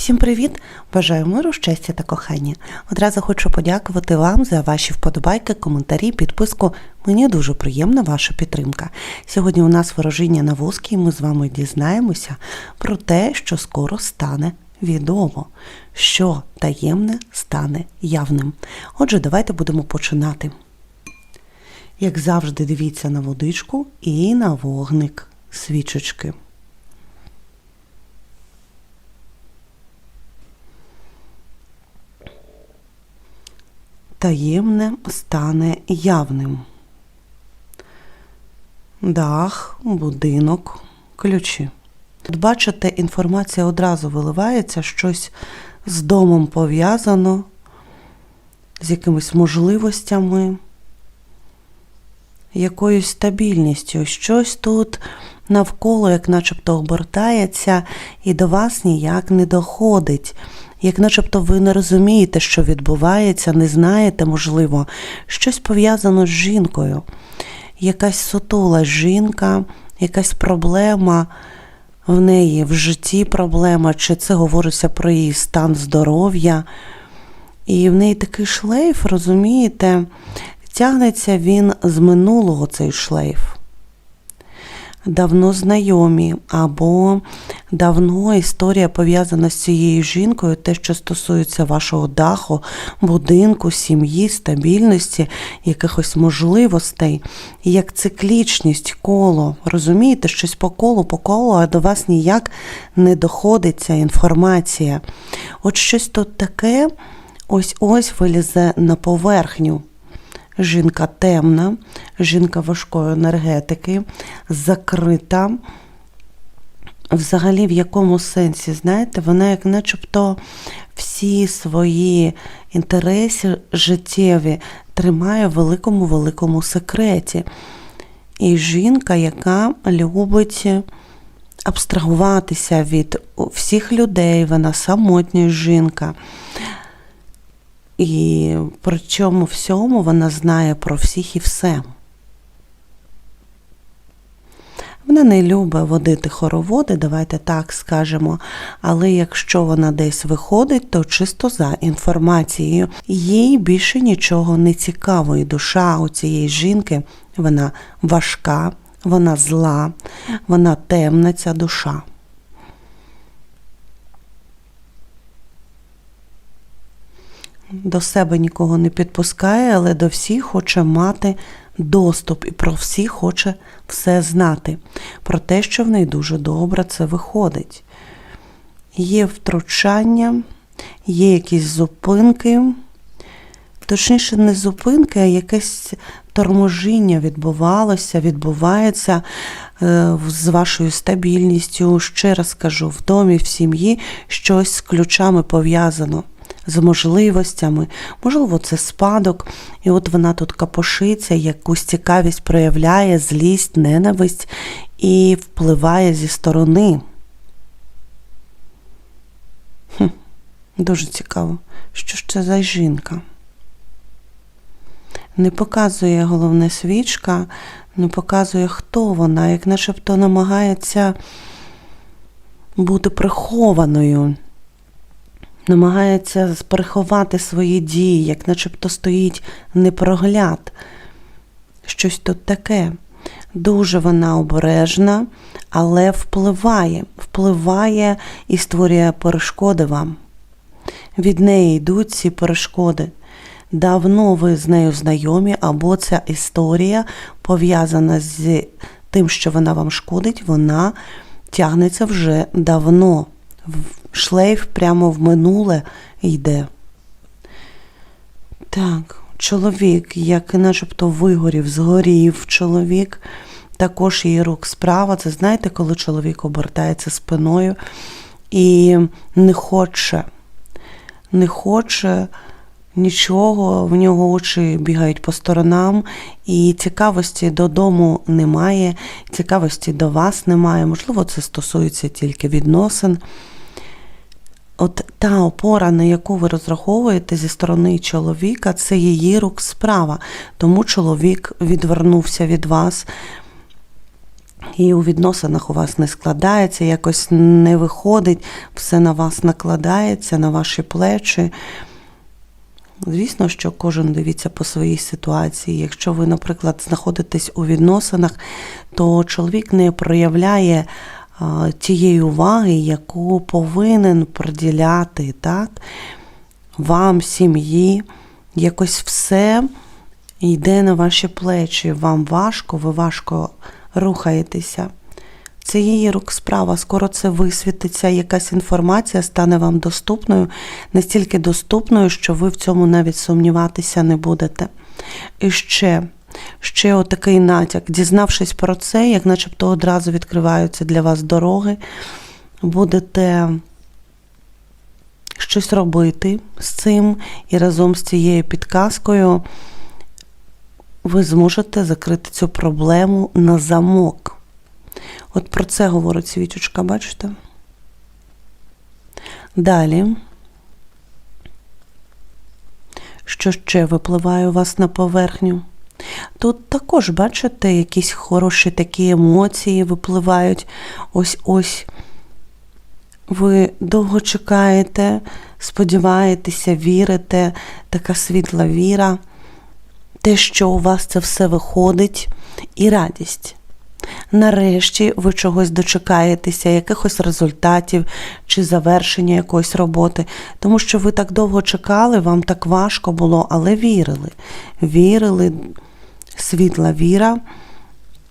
Всім привіт! Бажаю миру, щастя та кохання. Одразу хочу подякувати вам за ваші вподобайки, коментарі, підписку. Мені дуже приємна ваша підтримка. Сьогодні у нас ворожіння на вузки, і ми з вами дізнаємося про те, що скоро стане відомо, що таємне стане явним. Отже, давайте будемо починати. Як завжди, дивіться на водичку і на вогник свічечки. Таємне стане явним. Дах, будинок, ключі. От бачите, інформація одразу виливається, щось з домом пов'язано, з якимись можливостями, якоюсь стабільністю. Щось тут навколо, як начебто обертається, і до вас ніяк не доходить. Як начебто ви не розумієте, що відбувається, не знаєте, можливо, щось пов'язано з жінкою, якась сутула жінка, якась проблема в неї в житті проблема, чи це говориться про її стан здоров'я. І в неї такий шлейф, розумієте, тягнеться він з минулого цей шлейф давно знайомі, або давно історія пов'язана з цією жінкою, те, що стосується вашого даху, будинку, сім'ї, стабільності, якихось можливостей, як циклічність, коло. Розумієте, щось по колу, по колу, а до вас ніяк не доходить ця інформація. От щось тут таке ось ось вилізе на поверхню жінка темна, жінка важкої енергетики, закрита. Взагалі, в якому сенсі, знаєте, вона, як начебто, всі свої інтереси життєві тримає в великому-великому секреті. І жінка, яка любить абстрагуватися від всіх людей, вона самотня жінка. І при цьому всьому вона знає про всіх і все. Вона не любить водити хороводи, давайте так скажемо. Але якщо вона десь виходить, то чисто за інформацією. Їй більше нічого не цікаво. І душа у цієї жінки вона важка, вона зла, вона темна ця душа. До себе нікого не підпускає, але до всіх хоче мати доступ і про всіх хоче все знати. Про те, що в неї дуже добре це виходить. Є втручання, є якісь зупинки, точніше, не зупинки, а якесь торможіння відбувалося, відбувається е, з вашою стабільністю. Ще раз кажу, в домі, в сім'ї щось з ключами пов'язано з можливостями, можливо, це спадок, і от вона тут капошиться, якусь цікавість проявляє, злість, ненависть і впливає зі сторони. Хм, Дуже цікаво, що ж це за жінка? Не показує головне свічка, не показує, хто вона, як начебто намагається бути прихованою намагається приховати свої дії, як начебто стоїть непрогляд. Щось тут таке. Дуже вона обережна, але впливає, впливає і створює перешкоди вам. Від неї йдуть ці перешкоди. Давно ви з нею знайомі, або ця історія пов'язана з тим, що вона вам шкодить, вона тягнеться вже давно шлейф прямо в минуле йде. Так, чоловік, як начебто вигорів, згорів чоловік, також її рук справа. Це знаєте, коли чоловік обертається спиною і не хоче, не хоче нічого, в нього очі бігають по сторонам, і цікавості додому немає, цікавості до вас немає. Можливо, це стосується тільки відносин от та опора, на яку ви розраховуєте зі сторони чоловіка, це її рук справа. Тому чоловік відвернувся від вас. і у відносинах у вас не складається, якось не виходить, все на вас накладається, на ваші плечі. Звісно, що кожен дивіться по своїй ситуації. Якщо ви, наприклад, знаходитесь у відносинах, то чоловік не проявляє тієї уваги, яку повинен приділяти так? вам, сім'ї. Якось все йде на ваші плечі. Вам важко, ви важко рухаєтеся. Це її рук справа. Скоро це висвітиться, якась інформація стане вам доступною, настільки доступною, що ви в цьому навіть сумніватися не будете. І ще, ще отакий натяк. Дізнавшись про це, як начебто одразу відкриваються для вас дороги, будете щось робити з цим, і разом з цією підказкою ви зможете закрити цю проблему на замок. От про це говорить свічечка, бачите? Далі. Що ще випливає у вас на поверхню? Тут також, бачите, якісь хороші такі емоції випливають. Ось-ось. Ви довго чекаєте, сподіваєтеся, вірите, така світла віра, те, що у вас це все виходить, і радість. Нарешті ви чогось дочекаєтеся, якихось результатів чи завершення якоїсь роботи, тому що ви так довго чекали, вам так важко було, але вірили. Вірили, світла віра,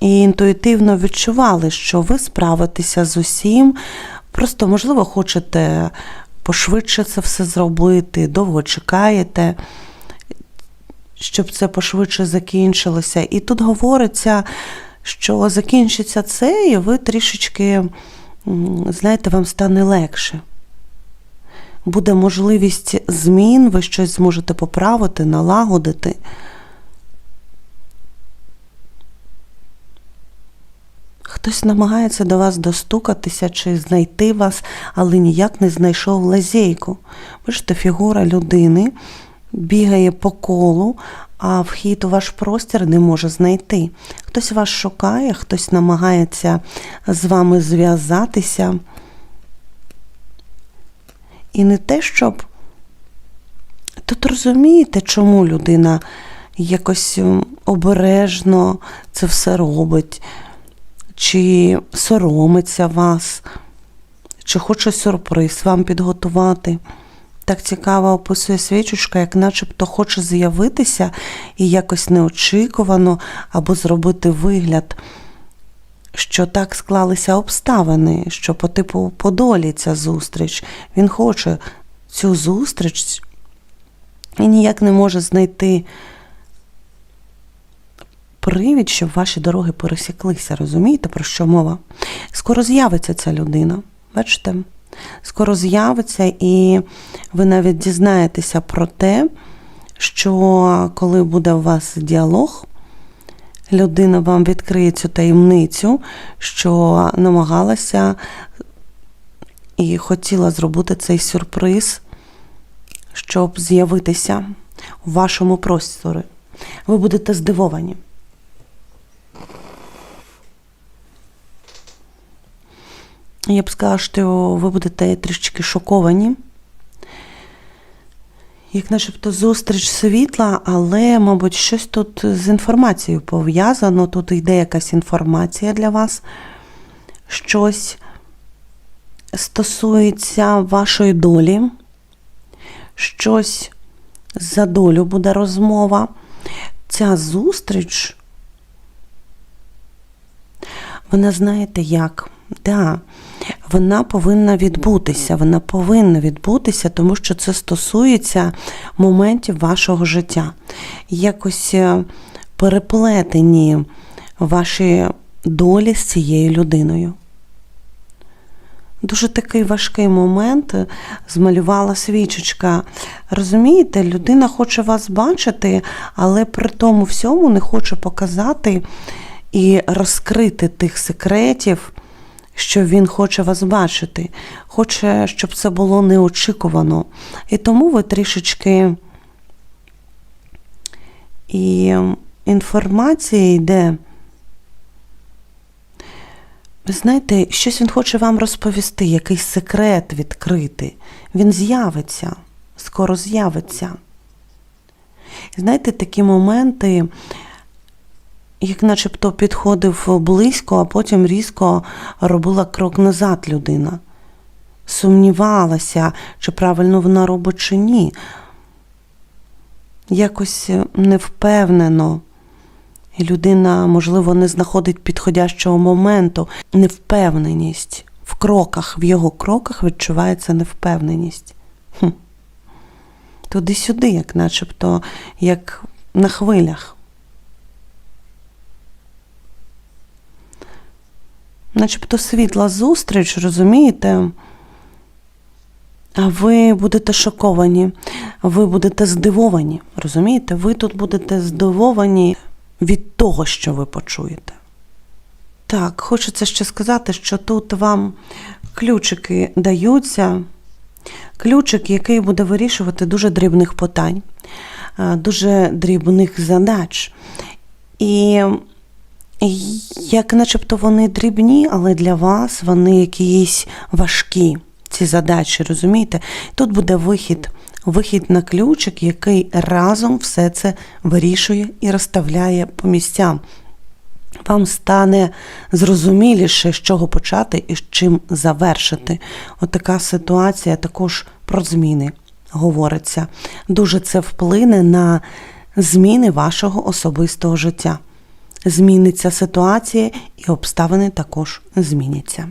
і інтуїтивно відчували, що ви справитеся з усім. Просто, можливо, хочете пошвидше це все зробити, довго чекаєте, щоб це пошвидше закінчилося. І тут говориться що закінчиться це, і ви трішечки, знаєте, вам стане легше. Буде можливість змін, ви щось зможете поправити, налагодити. Хтось намагається до вас достукатися чи знайти вас, але ніяк не знайшов лазейку. Бачите, фігура людини бігає по колу, а вхід у ваш простір не може знайти. Хтось вас шукає, хтось намагається з вами зв'язатися. І не те, щоб тут розумієте, чому людина якось обережно це все робить, чи соромиться вас, чи хоче сюрприз вам підготувати. Так цікаво описує свічечка, як начебто хоче з'явитися і якось неочікувано, або зробити вигляд, що так склалися обставини, що по типу по долі ця зустріч. Він хоче цю зустріч і ніяк не може знайти привід, щоб ваші дороги пересіклися. Розумієте, про що мова? Скоро з'явиться ця людина. Бачите? скоро з'явиться, і ви навіть дізнаєтеся про те, що коли буде у вас діалог, людина вам відкриє цю таємницю, що намагалася і хотіла зробити цей сюрприз, щоб з'явитися в вашому просторі. Ви будете здивовані. Я б сказала, що ви будете трішки шоковані. Як начебто зустріч світла, але, мабуть, щось тут з інформацією пов'язано. Тут йде якась інформація для вас, щось стосується вашої долі, щось за долю буде розмова. Ця зустріч, вона знаєте як? Да, вона повинна відбутися. Вона повинна відбутися, тому що це стосується моментів вашого життя. Якось е, переплетені ваші долі з цією людиною. Дуже такий важкий момент змалювала свічечка. Розумієте, людина хоче вас бачити, але при тому всьому не хоче показати і розкрити тих секретів що він хоче вас бачити, хоче, щоб це було неочікувано. І тому ви трішечки і інформація йде, Ви знаєте, щось він хоче вам розповісти, якийсь секрет відкрити. Він з'явиться, скоро з'явиться. Знаєте, такі моменти, як начебто підходив близько, а потім різко робила крок назад людина. Сумнівалася, чи правильно вона робить, чи ні. Якось невпевнено. І людина, можливо, не знаходить підходящого моменту. Невпевненість в кроках, в його кроках відчувається невпевненість. Туди-сюди, як начебто, як на хвилях. Начебто світла зустріч, розумієте? А ви будете шоковані, ви будете здивовані. Розумієте? Ви тут будете здивовані від того, що ви почуєте. Так, хочеться ще сказати, що тут вам ключики даються. Ключик, який буде вирішувати дуже дрібних питань, дуже дрібних задач. І як начебто вони дрібні, але для вас вони якісь важкі, ці задачі, розумієте? Тут буде вихід, вихід на ключик, який разом все це вирішує і розставляє по місцям. Вам стане зрозуміліше, з чого почати і з чим завершити. Отака ситуація також про зміни говориться. Дуже це вплине на зміни вашого особистого життя. Зміниться ситуація і обставини також зміняться.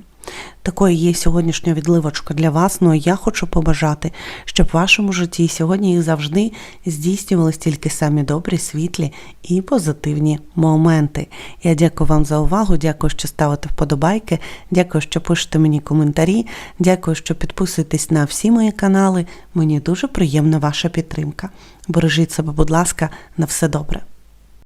Такою є сьогоднішня відливочка для вас. Ну а я хочу побажати, щоб в вашому житті сьогодні їх завжди здійснювались тільки самі добрі, світлі і позитивні моменти. Я дякую вам за увагу, дякую, що ставите вподобайки, дякую, що пишете мені коментарі, дякую, що підписуєтесь на всі мої канали. Мені дуже приємна ваша підтримка. Бережіть себе, будь ласка, на все добре.